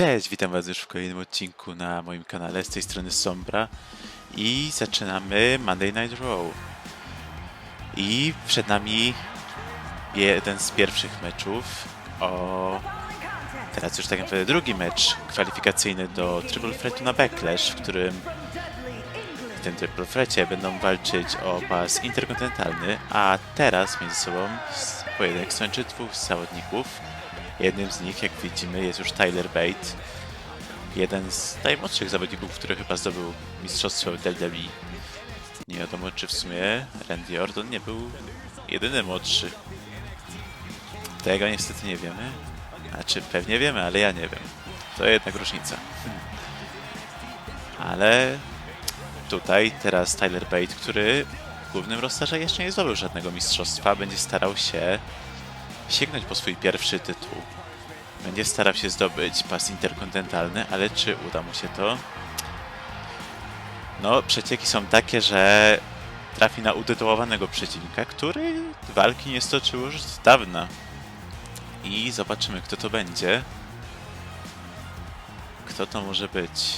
Cześć, witam was już w kolejnym odcinku na moim kanale, z tej strony Sombra i zaczynamy Monday Night Raw. I przed nami jeden z pierwszych meczów o... Teraz już tak naprawdę drugi mecz kwalifikacyjny do Triple Threatu na Backlash, w którym w tym Triple Threacie będą walczyć o pas interkontynentalny, a teraz między sobą pojedynek skończy dwóch zawodników. Jednym z nich, jak widzimy, jest już Tyler Bate, jeden z najmłodszych zawodników, który chyba zdobył mistrzostwo WWE. Nie wiadomo, czy w sumie Randy Orton nie był jedyny młodszy. Tego niestety nie wiemy. Znaczy, pewnie wiemy, ale ja nie wiem. To jednak różnica. Ale tutaj teraz Tyler Bate, który w głównym rosterze jeszcze nie zdobył żadnego mistrzostwa, będzie starał się sięgnąć po swój pierwszy tytuł. Będzie starał się zdobyć pas interkontynentalny, ale czy uda mu się to? No, przecieki są takie, że trafi na utytułowanego przeciwnika, który walki nie stoczył już z dawna. I zobaczymy, kto to będzie. Kto to może być?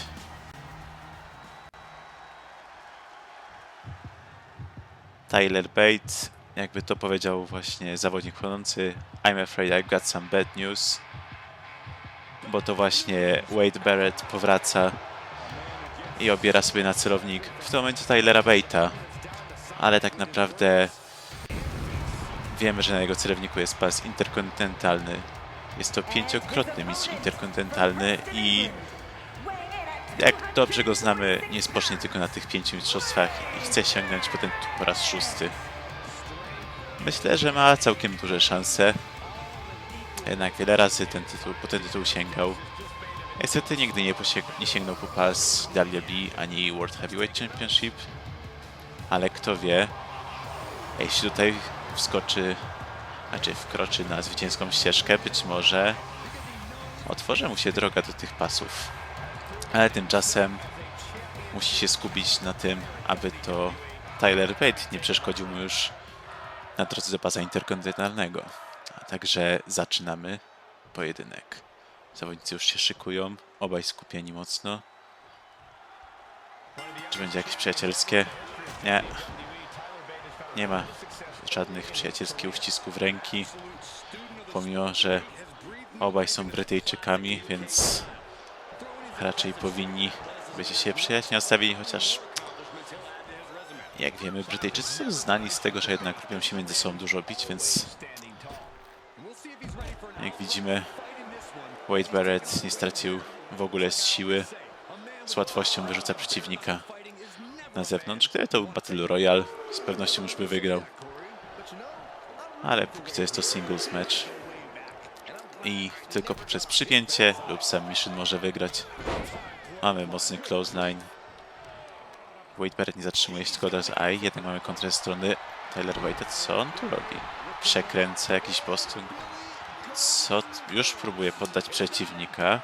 Tyler Bates, jakby to powiedział właśnie zawodnik płonący I'm afraid I've got some bad news. Bo to właśnie Wade Barrett powraca i obiera sobie na celownik w tym momencie Tylera Bate'a. Ale tak naprawdę wiemy, że na jego celowniku jest pas interkontynentalny. Jest to pięciokrotny mistrz interkontynentalny i jak dobrze go znamy, nie spocznie tylko na tych pięciu mistrzostwach i chce sięgnąć potem po raz szósty. Myślę, że ma całkiem duże szanse. Jednak wiele razy ten tytuł, po ten tytuł sięgał. Niestety nigdy nie, nie sięgnął po pas WWE ani World Heavyweight Championship. Ale kto wie, jeśli tutaj wskoczy, znaczy wkroczy na zwycięską ścieżkę, być może otworzy mu się droga do tych pasów. Ale tymczasem musi się skupić na tym, aby to Tyler Bate nie przeszkodził mu już na drodze do pasa interkontynentalnego. Także zaczynamy pojedynek. Zawodnicy już się szykują, obaj skupieni mocno. Czy będzie jakieś przyjacielskie? Nie. Nie ma żadnych przyjacielskich uścisków ręki. Pomimo, że obaj są Brytyjczykami, więc raczej powinni być się przyjaźnie nastawieni, chociaż jak wiemy, Brytyjczycy są znani z tego, że jednak lubią się między sobą dużo bić, więc jak widzimy, Wade Barrett nie stracił w ogóle z siły. Z łatwością wyrzuca przeciwnika na zewnątrz. Gdyby to był Battle Royale, z pewnością już by wygrał. Ale póki co jest to singles match. I tylko poprzez przypięcie lub submission może wygrać. Mamy mocny close line. Wade Barrett nie zatrzymuje się tylko od razu. Aj, jednak mamy kontrę strony Tyler Wade. Co on tu robi? Przekręca jakiś postung. Co? Już próbuje poddać przeciwnika.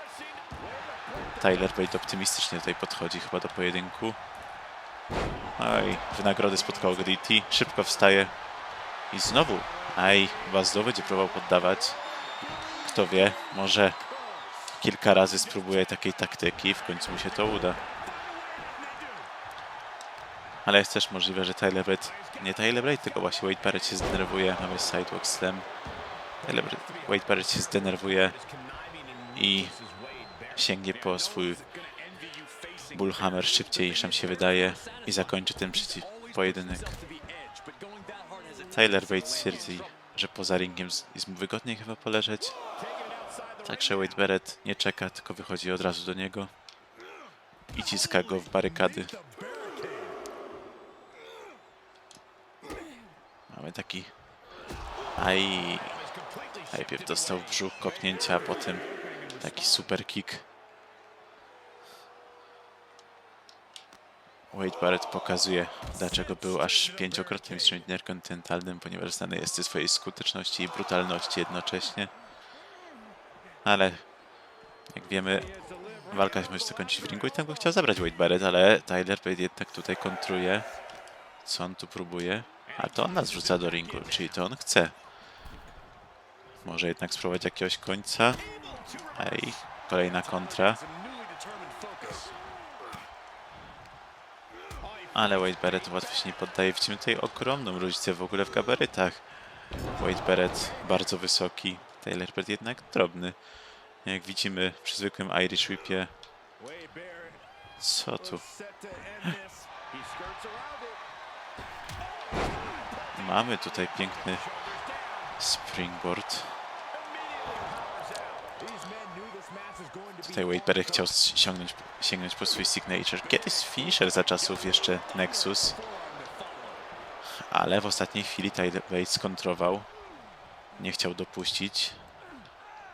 Tyler Wade optymistycznie tutaj podchodzi chyba do pojedynku. Oj, wynagrody spotkało go DT. Szybko wstaje. I znowu. Aj, chyba będzie próbował poddawać. Kto wie, może kilka razy spróbuje takiej taktyki, w końcu mu się to uda. Ale jest też możliwe, że Tyler Bate, nie Tyler Bate, tylko właśnie Wade Barrett się zdenerwuje. Mamy Sidewalk Slam. Wade Barrett się zdenerwuje i sięgnie po swój Bullhammer szybciej niż nam się wydaje i zakończy ten przeciw pojedynek. Tyler Bate stwierdzi, że poza ringiem jest mu wygodniej chyba poleżeć. Także Wade Barrett nie czeka, tylko wychodzi od razu do niego i ciska go w barykady. Mamy taki... Aj... Najpierw dostał brzuch kopnięcia, a potem taki super kick. Wade Barrett pokazuje, dlaczego był aż pięciokrotnym mistrzem interkontynentalnym, ponieważ znany jest ze swojej skuteczności i brutalności jednocześnie. Ale jak wiemy, walka może zakończyć w ringu i tam go chciał zabrać Wade Barrett, ale Tyler Bate jednak tutaj kontruje. Co on tu próbuje? A to on nas wrzuca do ringu, czyli to on chce. Może jednak spróbować jakiegoś końca. Ej, kolejna kontra. Ale Wade Barrett łatwo się nie poddaje. Widzimy tutaj ogromną różnicę w ogóle w gabarytach. Wade Barrett bardzo wysoki, Taylor Barrett jednak drobny. Jak widzimy przy zwykłym Irish Whipie. Co tu? Mamy tutaj piękny springboard. Tutaj Wade Barrett chciał sięgnąć, sięgnąć po swój signature. Kiedyś finisher za czasów jeszcze Nexus. Ale w ostatniej chwili Tyler Wade skontrował. Nie chciał dopuścić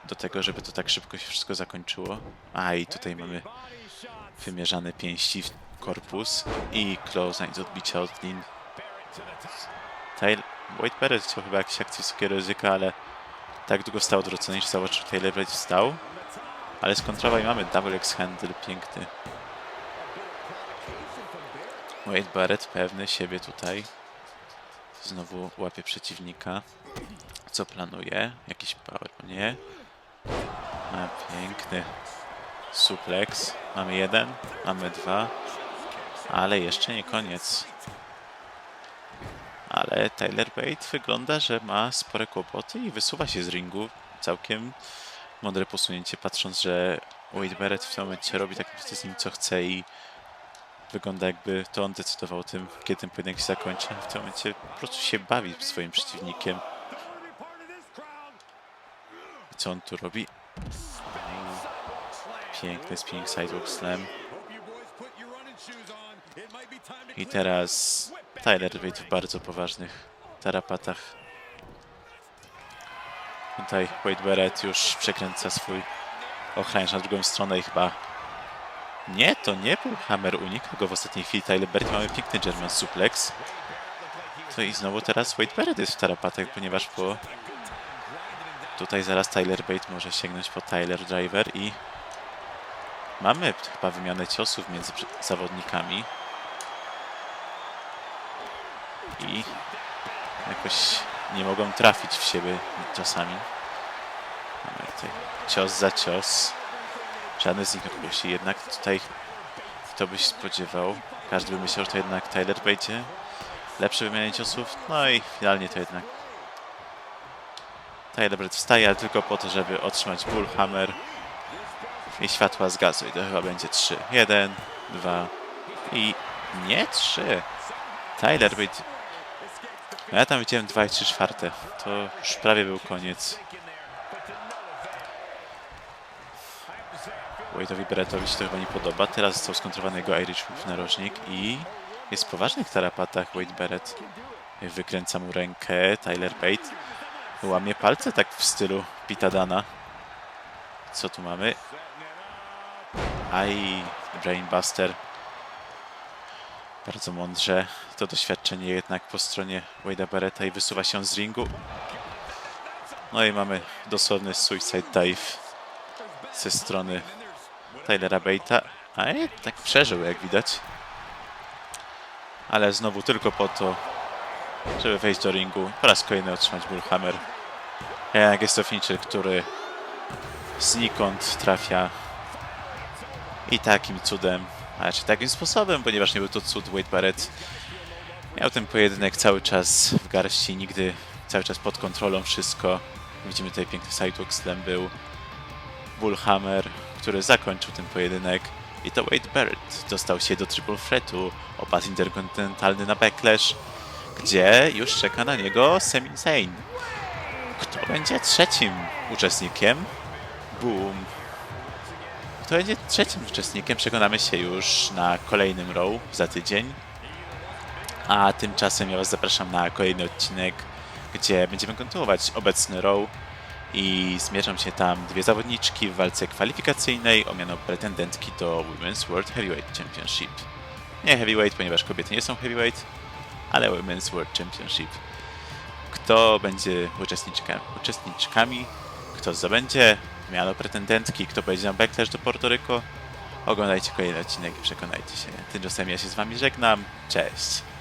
do tego, żeby to tak szybko się wszystko zakończyło. A i tutaj mamy wymierzane pięści w korpus i close z odbicia od lin. Tyler, Wade Barrett chciał chyba jakieś akcje wysokiego ryzyka, ale tak długo stał odwrócony, że zobaczył Taylor Wade wstał. Ale skontrował i mamy double X handle, piękny. Wade Barrett pewny siebie tutaj. Znowu łapie przeciwnika. Co planuje? Jakiś power, nie? A, piękny suplex. Mamy jeden, mamy dwa. Ale jeszcze nie koniec. Ale Tyler Bate wygląda, że ma spore kłopoty i wysuwa się z ringu. Całkiem mądre posunięcie, patrząc, że Wade Barrett w tym momencie robi tak naprawdę z nim co chce i wygląda jakby to on decydował o tym, kiedy ten pojedynek się zakończy. W tym momencie po prostu się bawi swoim przeciwnikiem. I co on tu robi? Piękny spinning sidewalk slam. I teraz Tyler Bate w bardzo poważnych tarapatach. Tutaj Wade Barrett już przekręca swój ochraniacz na drugą stronę i chyba... Nie, to nie był Hammer, unika go w ostatniej chwili Tyler Barrett. Mamy piękny German suplex. To i znowu teraz Wade Barrett jest w tarapatach, ponieważ po... Tutaj zaraz Tyler Bate może sięgnąć po Tyler Driver i... Mamy chyba wymianę ciosów między zawodnikami. I jakoś nie mogą trafić w siebie czasami. Tutaj cios za cios. Żadny z nich nie odpuści. Jednak tutaj kto by się spodziewał. Każdy by myślał, że to jednak Tyler będzie lepsze wymianie ciosów. No i finalnie to jednak Tyler Brett wstaje, ale tylko po to, żeby otrzymać Bullhammer i światła z gazu. I to chyba będzie 3. 1, 2 i nie 3. Tyler Bate no ja tam widziałem 2 i 3 czwarte. To już prawie był koniec. Wade'owi Barrettowi się to chyba nie podoba. Teraz został skontrowany jego Irish Whip narożnik i jest w poważnych tarapatach Wade Barrett. Wykręca mu rękę Tyler Bate. Łamie palce tak w stylu Pita Dana. Co tu mamy? Aj, Brainbuster. Bardzo mądrze. To doświadczenie jednak po stronie Wade'a Barretta i wysuwa się z ringu. No i mamy dosłowny suicide dive ze strony Tylera Bate'a. A tak przeżył, jak widać. Ale znowu tylko po to, żeby wejść do ringu. Po raz kolejny otrzymać Bullhammer. Jak jest to który znikąd trafia i takim cudem, a czy takim sposobem, ponieważ nie był to cud, Wade Barrett miał ten pojedynek cały czas w garści, nigdy cały czas pod kontrolą wszystko. Widzimy tutaj piękny sidewalk slam był Bullhammer, który zakończył ten pojedynek i to Wade Barrett dostał się do triple threatu o pas interkontynentalny na Backlash, gdzie już czeka na niego Sami Zayn. Kto będzie trzecim uczestnikiem? Boom. Kto będzie trzecim uczestnikiem? Przekonamy się już na kolejnym row za tydzień. A tymczasem ja Was zapraszam na kolejny odcinek, gdzie będziemy kontynuować obecny row i zmierzą się tam dwie zawodniczki w walce kwalifikacyjnej o miano pretendentki do Women's World Heavyweight Championship. Nie heavyweight, ponieważ kobiety nie są heavyweight, ale Women's World Championship. Kto będzie uczestniczka, uczestniczkami, kto zdobędzie miano pretendentki, kto pojedzie na Backlash do Porto Rico, oglądajcie kolejny odcinek i przekonajcie się. Tymczasem ja się z Wami żegnam. Cześć!